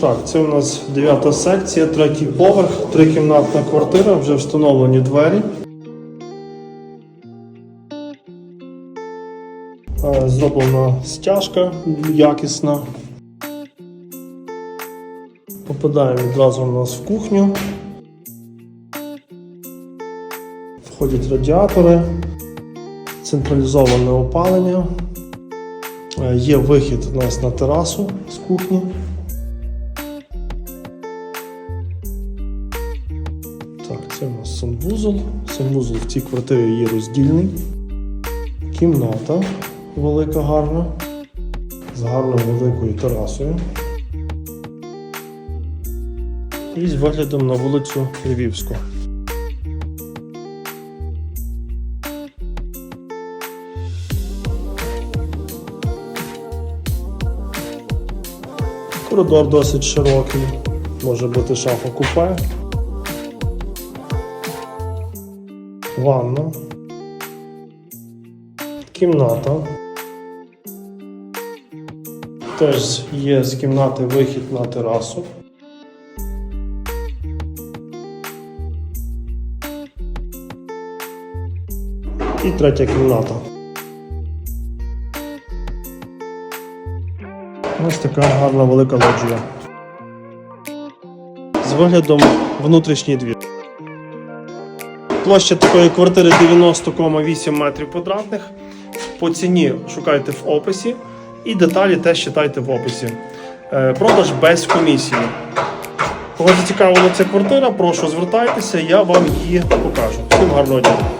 Так, це у нас дев'ята секція, третій поверх, трикімнатна квартира, вже встановлені двері. Е, Зроблена стяжка якісна. Попадаємо відразу у нас в кухню. Входять радіатори, централізоване опалення. Е, Є вихід у нас на терасу з кухні. Так, це у нас санвузол. Санвузол в цій квартирі є роздільний. Кімната велика, гарна. З гарною великою терасою. І з виглядом на вулицю Львівську. Коридор досить широкий. Може бути шафа купе. Ванна. Кімната. Теж є з кімнати вихід на терасу. І третя кімната. Ось така гарна велика лоджія. З виглядом внутрішній двір. Площа такої квартири 90,8 метрів квадратних. По ціні шукайте в описі і деталі теж читайте в описі. Е, Продаж без комісії. Кого зацікавила ця квартира, прошу звертайтеся, я вам її покажу. Всім гарного дня!